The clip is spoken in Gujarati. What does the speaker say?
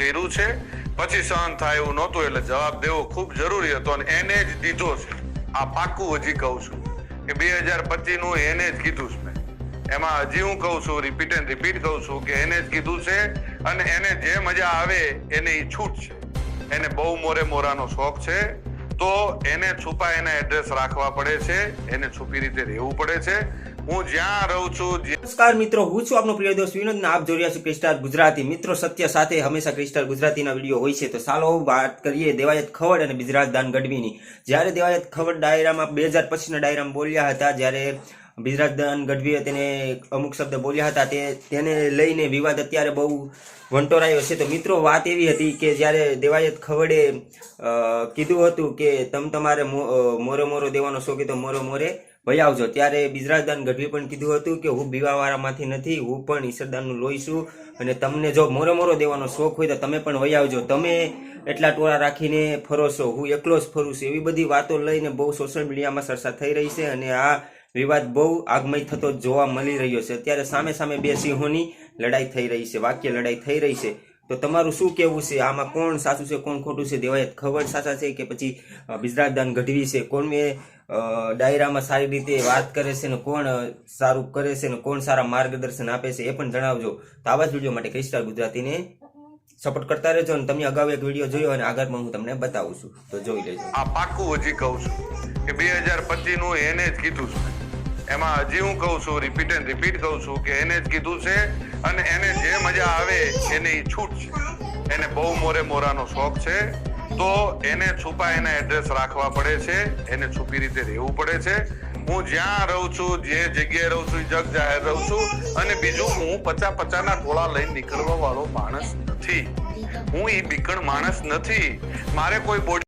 કર્યું છે. પછી સહન થાય એવું નહોતું એટલે જવાબ દેવો ખૂબ જરૂરી હતો અને એને જ દીધો છે. આ પાક્કું હજી કહું છું કે બે હજાર પચીસનું એને જ કીધું છે મેં. એમાં હજી હું કહું છું રિપીટ એન્ડ રિપીટ કહું છું કે એને જ કીધું છે અને એને જે મજા આવે એને એ છૂટ છે. એને બહુ મોરે મોરાનો શોખ છે. તો એને છુપા એના એડ્રેસ રાખવા પડે છે. એને છુપી રીતે રહેવું પડે છે. હું જ્યાં રહું છું નમસ્કાર મિત્રો, હું છું આપનો પ્રિય દોસ્ત વિનોદ આપ જોઈ રહ્યા છો ક્રિસ્ટાર ગુજરાતી. મિત્રો, સત્ય સાથે હંમેશા ક્રિસ્ટાર ગુજરાતીના વીડિયો હોય છે. તો ચાલો વાત કરીએ દેવાયત ખવડ અને બિજરાજ દાન ગઢવીની જ્યારે દેવાયત ખવડ ડાયરામાં બે હજાર પચીસના ડાયરામાં બોલ્યા હતા, જ્યારે બિજરાજ દાન ગઢવીએ તેને અમુક શબ્દ બોલ્યા હતા. તે તેને લઈને વિવાદ અત્યારે બહુ વંટોરાયો છે. તો મિત્રો, વાત એવી હતી કે જ્યારે દેવાયત ખવડે કીધું હતું કે તમ તમારે મોરે મોરો દેવાનો શોખ તો મોરો મોરે વહી આવજો. ત્યારે બિજરાજદાન ગઢવી પણ કીધું હતું કે હું બીવાવાળામાંથી નથી, હું પણ ઈશ્વરદાનનું લોહી છું અને તમને જો મોરે મોરો દેવાનો શોખ હોય તો તમે પણ વહી આવજો. તમે એટલા ટોળા રાખીને ફરો છો, હું એકલો જ ફરું છું. એવી બધી વાતો લઈને બહુ સોશિયલ મીડિયામાં ચર્ચા થઈ રહી છે અને આ વિવાદ બહુ આગમય થતો જોવા મળી રહ્યો છે. અત્યારે સામે સામે બે સિંહોની લડાઈ થઈ રહી છે વાક્ય લડાઈ થઈ રહી છે. તો તમારું શું કહેવું છે? આમાં કોણ સાચું છે કોણ ખોટું છે? દેવાયત ખબર સાચા છે કે પછી અ, બિજરાજદાન ગઢવી છે? કોણ મેં ડાયરામાં સારી રીતે વાત કરે છે ને કોણ સારું કરે છે ને કોણ સારા માર્ગદર્શન આપે છે એ પણ જણાવજો. તો આવા જ વીડિયો માટે ક્રિસ્ટાર ગુજરાતીને સપોર્ટ કરતા રહેજો અને તમે અગાઉ એક વીડિયો જોયો અને આગળમાં હું તમને બતાવું છું. તો જોઈ લેજો. આ પાક્કું હજી કહું છું કે બે હજાર પચીસનું એને જ કીધું છે. એમાં હજી હું કહું છું રિપીટ એન્ડ રિપીટ કહું છું કે એને જ કીધું છે અને એને જે મજા આવે એને છૂટ છે. એને બહુ મોરે મોરાનો શોખ છે. તો એને છુપા એના એડ્રેસ રાખવા પડે છે. એને છુપી રીતે રહેવું પડે છે. હું જ્યાં રહું છું, જે જગ્યાએ રહું છું જગ જાહેર રહું છું. અને બીજું, હું પચા પચાના ટોળા લઈને નીકળવા વાળો માણસ નથી. હું ઈ બીકણ માણસ નથી. મારે કોઈ બોડી